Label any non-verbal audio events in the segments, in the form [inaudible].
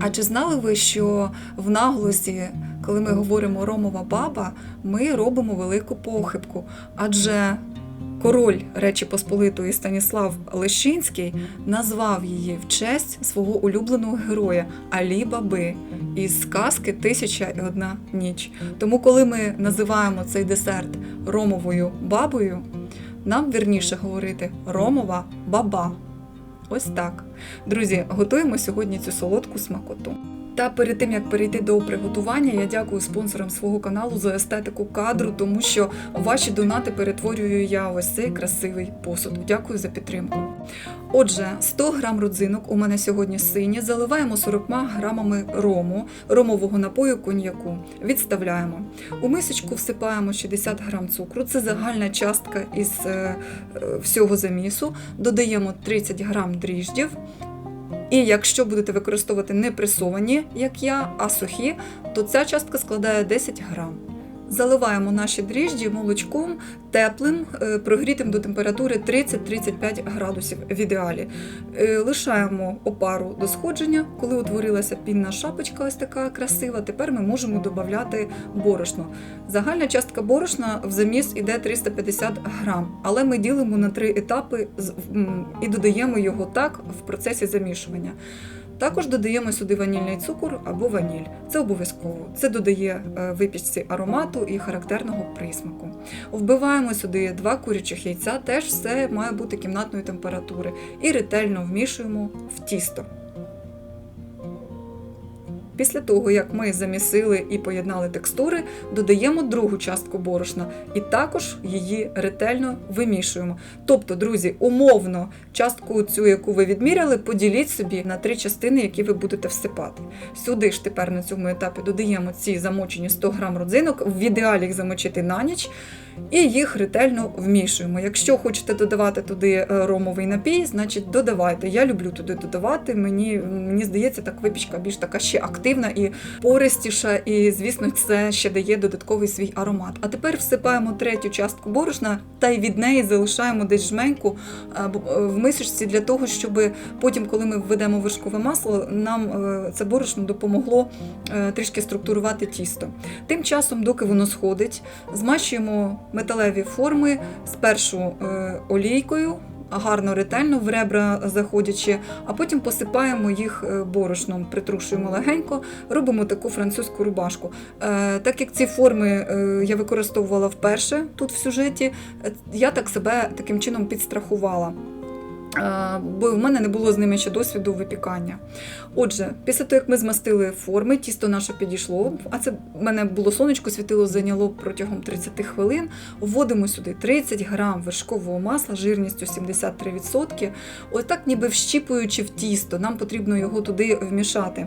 А чи знали ви, що в наголосі, коли ми говоримо Ромова баба, ми робимо велику похибку? Адже король Речі Посполитої Станіслав Лещинський назвав її в честь свого улюбленого героя Алі Баби із сказки Тисяча і одна ніч. Тому, коли ми називаємо цей десерт Ромовою бабою, нам вірніше говорити Ромова баба. Ось так. Друзі, готуємо сьогодні цю солодку смакоту. Та перед тим як перейти до приготування, я дякую спонсорам свого каналу за естетику кадру, тому що ваші донати перетворюю я ось цей красивий посуд. Дякую за підтримку. Отже, 100 грам родзинок у мене сьогодні сині. Заливаємо 40 грамами рому, ромового напою коньяку. Відставляємо. У мисочку всипаємо 60 грам цукру. Це загальна частка із е, е, всього замісу. Додаємо 30 грам дріждів. І якщо будете використовувати не пресовані, як я, а сухі, то ця частка складає 10 грам. Заливаємо наші дріжджі молочком теплим, е, прогрітим до температури 30-35 градусів в ідеалі. Е, Лишаємо опару до сходження. Коли утворилася пінна шапочка, ось така красива, тепер ми можемо додати борошно. Загальна частка борошна в заміс іде 350 грам, але ми ділимо на три етапи і додаємо його так в процесі замішування. Також додаємо сюди ванільний цукор або ваніль. Це обов'язково. Це додає е, випічці аромату і характерного присмаку. Вбиваємо сюди два курячих яйця, теж все має бути кімнатної температури, і ретельно вмішуємо в тісто. Після того, як ми замісили і поєднали текстури, додаємо другу частку борошна і також її ретельно вимішуємо. Тобто, друзі, умовно частку цю, яку ви відміряли, поділіть собі на три частини, які ви будете всипати. Сюди ж тепер на цьому етапі додаємо ці замочені 100 грам родзинок, в ідеалі їх замочити на ніч. І їх ретельно вмішуємо. Якщо хочете додавати туди е, ромовий напій, значить додавайте. Я люблю туди додавати. Мені, мені здається, так випічка більш така ще активна і пористіша, і, звісно, це ще дає додатковий свій аромат. А тепер всипаємо третю частку борошна та й від неї залишаємо десь жменьку е, е, в мисочці для того, щоб потім, коли ми введемо вершкове масло, нам це борошно допомогло трішки структурувати тісто. Тим часом, доки воно сходить, змащуємо металеві форми спершу е, олійкою. Гарно ретельно в ребра заходячи, а потім посипаємо їх е, борошном, притрушуємо легенько, робимо таку французьку рубашку. Е, так як ці форми я використовувала вперше тут в сюжеті, я так себе таким чином підстрахувала. Е, Бо в мене не було з ними ще досвіду випікання. Отже, після того, як ми змастили форми, тісто наше підійшло, а це в мене було сонечко, світило, зайняло протягом 30 хвилин. Вводимо сюди 30 грам вершкового масла жирністю 73%. Ось так ніби вщіпуючи в тісто, нам потрібно його туди вмішати.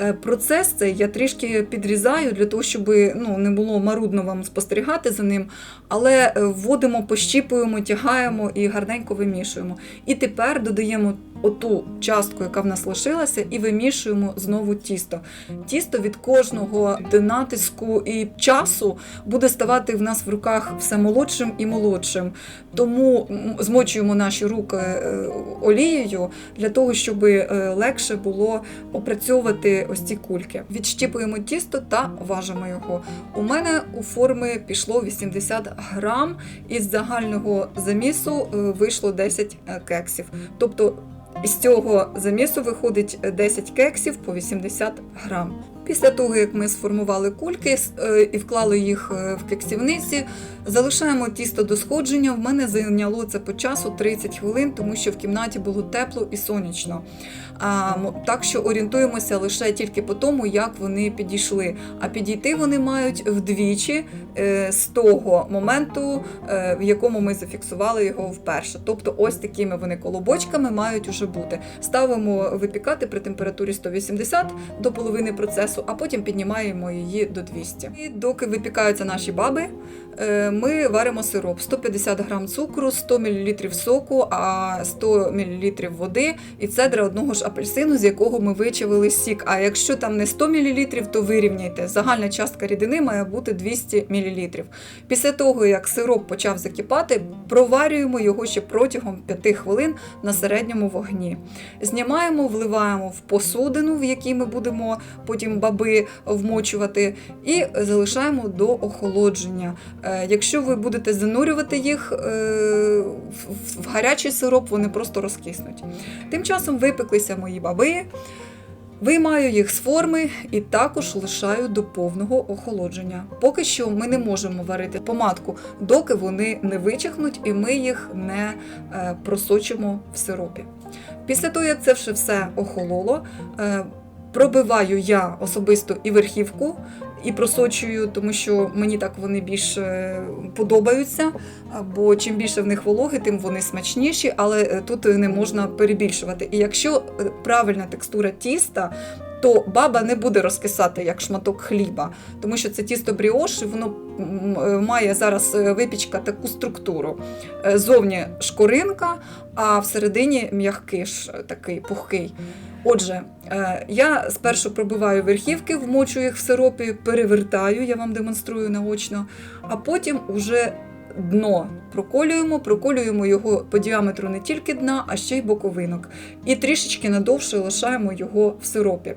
Е, Процес цей я трішки підрізаю для того, щоб ну, не було марудно вам спостерігати за ним, але е, вводимо, пощіпуємо, тягаємо і гарненько вимішуємо. І тепер додаємо оту частку, яка в нас лишилася, і вимішуємо знову тісто. Тісто від кожного натиску і часу буде ставати в нас в руках все молодшим і молодшим. Тому змочуємо наші руки е, олією для того, щоб е, легше було опрацьовувати ось ці кульки. Відщіпуємо тісто та важимо його. У мене у форми пішло 80 грам, із загального замісу е, вийшло 10 кексів. Тобто з цього замісу виходить 10 кексів по 80 грам. Після того, як ми сформували кульки е, і вклали їх е, в кексівниці, залишаємо тісто до сходження. В мене зайняло це по часу 30 хвилин, тому що в кімнаті було тепло і сонячно. Так що орієнтуємося лише тільки по тому, як вони підійшли. А підійти вони мають вдвічі е, з того моменту, в якому ми зафіксували його вперше. Тобто, ось такими вони колобочками мають уже бути. Ставимо випікати при температурі 180 до половини процесу. Пресу, а потім піднімаємо її до 200. І доки випікаються наші баби, е, ми варимо сироп 150 грам цукру, 100 мл соку, а 100 мл води і цедра одного ж апельсину, з якого ми вичавили сік. А якщо там не 100 мл, то вирівняйте. Загальна частка рідини має бути 200 мл. Після того, як сироп почав закипати, проварюємо його ще протягом 5 хвилин на середньому вогні. Знімаємо, вливаємо в посудину, в якій ми будемо потім баби вмочувати, і залишаємо до охолодження. Е, Якщо ви будете занурювати їх е, в- гарячий сироп, вони просто розкиснуть. Тим часом випеклися мої баби. Виймаю їх з форми і також лишаю до повного охолодження. Поки що ми не можемо варити помадку, доки вони не вичахнуть і ми їх не е, просочимо в сиропі. Після того, як це все охололо, пробиваю я особисто і верхівку, і просочую, тому що мені так вони більш е, подобаються. Бо чим більше в них вологи, тим вони смачніші, але е, тут не можна перебільшувати. І якщо е, правильна текстура тіста, то баба не буде розкисати як шматок хліба, тому що це тісто бріош, і воно має зараз е, випічка таку структуру. Е, Зовні шкоринка, а всередині м'який е, такий пухкий. Отже, е, я спершу пробиваю верхівки, вмочу їх в сиропі, перевертаю, я вам демонструю наочно, а потім уже дно проколюємо, проколюємо його по діаметру не тільки дна, а ще й боковинок. І трішечки надовше лишаємо його в сиропі.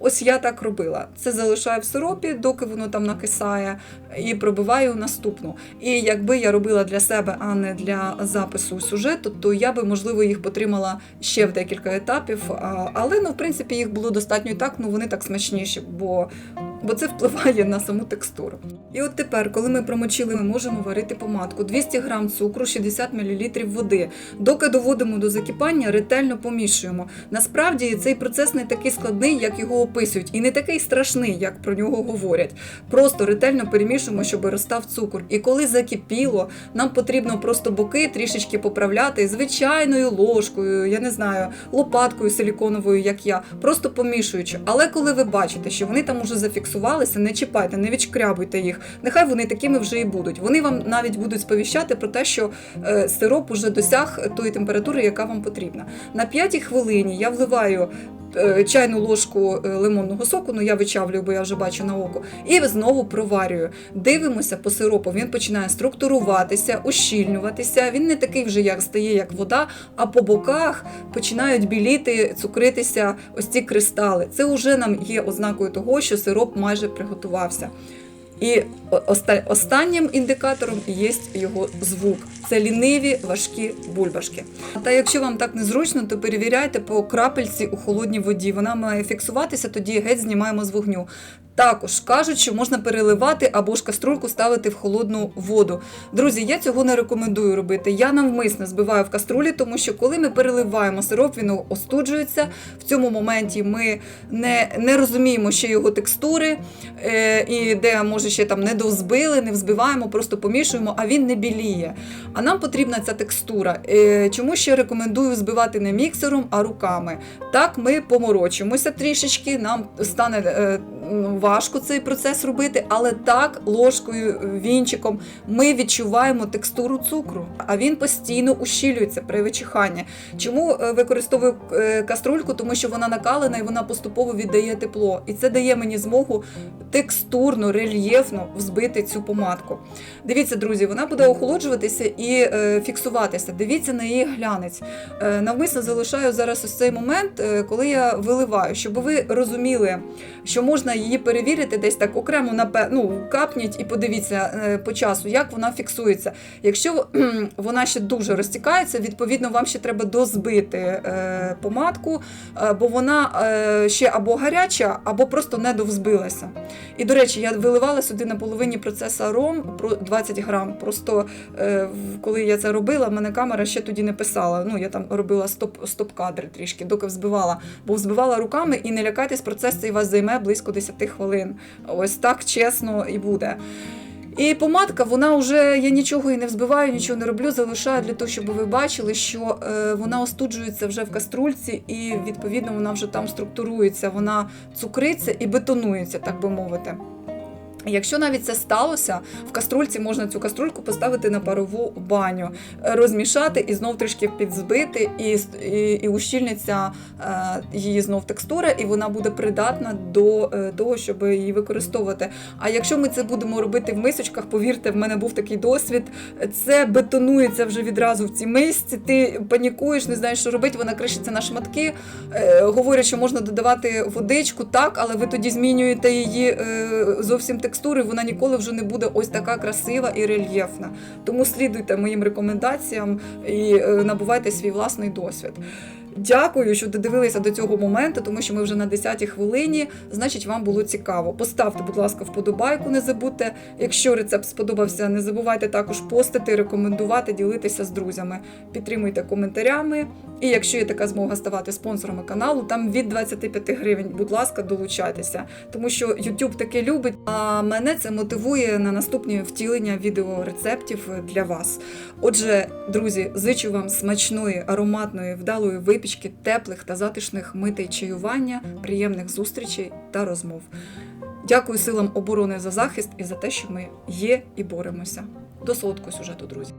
Ось я так робила. Це залишаю в сиропі, доки воно там накисає, і пробиваю наступну. І якби я робила для себе, а не для запису сюжету, то я би, можливо, їх потримала ще в декілька етапів. Але ну, в принципі, їх було достатньо і так, ну вони так смачніші, бо, бо це впливає на саму текстуру. І от тепер, коли ми промочили, ми можемо варити помадку. 200 г цукру, 60 мл води. Доки доводимо до закипання, ретельно помішуємо. Насправді цей процес не такий складний, як його описують, і не такий страшний, як про нього говорять. Просто ретельно перемішуємо, щоб розстав цукор. І коли закипіло, нам потрібно просто боки трішечки поправляти звичайною ложкою, я не знаю, лопаткою силіконовою, як я, просто помішуючи. Але коли ви бачите, що вони там уже зафіксувалися, не чіпайте, не відшкрябуйте їх. Нехай вони такими вже і будуть. Вони вам навіть будуть сповіщати про те, що е, сироп уже досяг тої температури, яка вам потрібна. На п'ятій хвилині я вливаю. Е, Чайну ложку е, лимонного соку, ну я вичавлюю, бо я вже бачу на око, і знову проварюю. Дивимося по сиропу. Він починає структуруватися, ущільнюватися. Він не такий вже як стає, як вода, а по боках починають біліти, цукритися ось ці кристали. Це вже нам є ознакою того, що сироп майже приготувався. І останнім індикатором є його звук. Це ліниві важкі бульбашки. Та якщо вам так незручно, то перевіряйте по крапельці у холодній воді. Вона має фіксуватися, тоді геть знімаємо з вогню. Також кажуть, що можна переливати або ж каструльку ставити в холодну воду. Друзі, я цього не рекомендую робити. Я навмисно збиваю в каструлі, тому що коли ми переливаємо сироп, він остуджується. В цьому моменті ми не, не розуміємо ще його текстури, е, і де може ще там не довзбили, не взбиваємо, просто помішуємо, а він не біліє. А нам потрібна ця текстура. Е, чому ще рекомендую збивати не міксером, а руками. Так ми поморочимося трішечки, нам стане е, важко цей процес робити, але так ложкою, вінчиком ми відчуваємо текстуру цукру, а він постійно ущілюється при вичиханні. Чому е, використовую е, каструльку? Тому що вона накалена і вона поступово віддає тепло. І це дає мені змогу текстурно, рельєфно взбити цю помадку. Дивіться, друзі, вона буде охолоджуватися і е, фіксуватися. Дивіться на її глянець. Е, навмисно залишаю зараз ось цей момент, е, коли я виливаю, щоб ви розуміли, що можна її перевірити десь так окремо напе- ну, капніть і подивіться е, по часу, як вона фіксується. Якщо [clears throat] вона ще дуже розтікається, відповідно, вам ще треба дозбити е, помадку, е, бо вона ще або гаряча, або просто не довзбилася. І до речі, я виливала сюди на половині процеса ром про 20 грам. Просто коли я це робила, мене камера ще тоді не писала. Ну я там робила стоп, стоп-кадри трішки, доки взбивала. Бо взбивала руками і не лякайтесь, процес цей вас займе близько 10 хвилин. Ось так чесно і буде. І помадка, вона вже я нічого і не взбиваю, нічого не роблю, залишаю для того, щоб ви бачили, що е, вона остуджується вже в каструльці, і відповідно вона вже там структурується, вона цукриться і бетонується, так би мовити. Якщо навіть це сталося, в каструльці можна цю каструльку поставити на парову баню, е, розмішати і знов трішки підзбити, і, і, і ущільниться е, її знов текстура, і вона буде придатна до е, того, щоб її використовувати. А якщо ми це будемо робити в мисочках, повірте, в мене був такий досвід. Це бетонується вже відразу в цій мисці. Ти панікуєш, не знаєш, що робити. Вона кришиться на шматки. Е, говорять, що можна додавати водичку, так, але ви тоді змінюєте її е, зовсім текстури. Вона ніколи вже не буде ось така красива і рельєфна. Тому слідуйте моїм рекомендаціям і е, набувайте свій власний досвід. Дякую, що додивилися до цього моменту, тому що ми вже на 10-й хвилині. Значить, вам було цікаво. Поставте, будь ласка, вподобайку, не забудьте. Якщо рецепт сподобався, не забувайте також постити, рекомендувати, ділитися з друзями. Підтримуйте коментарями. І якщо є така змога ставати спонсорами каналу, там від 25 гривень, будь ласка, долучайтеся. Тому що YouTube таке любить, а мене це мотивує на наступні втілення відеорецептів для вас. Отже, друзі, зичу вам смачної, ароматної, вдалої випічки, теплих та затишних митей чаювання, приємних зустрічей та розмов. Дякую силам оборони за захист і за те, що ми є і боремося. До солодкого сюжету, друзі.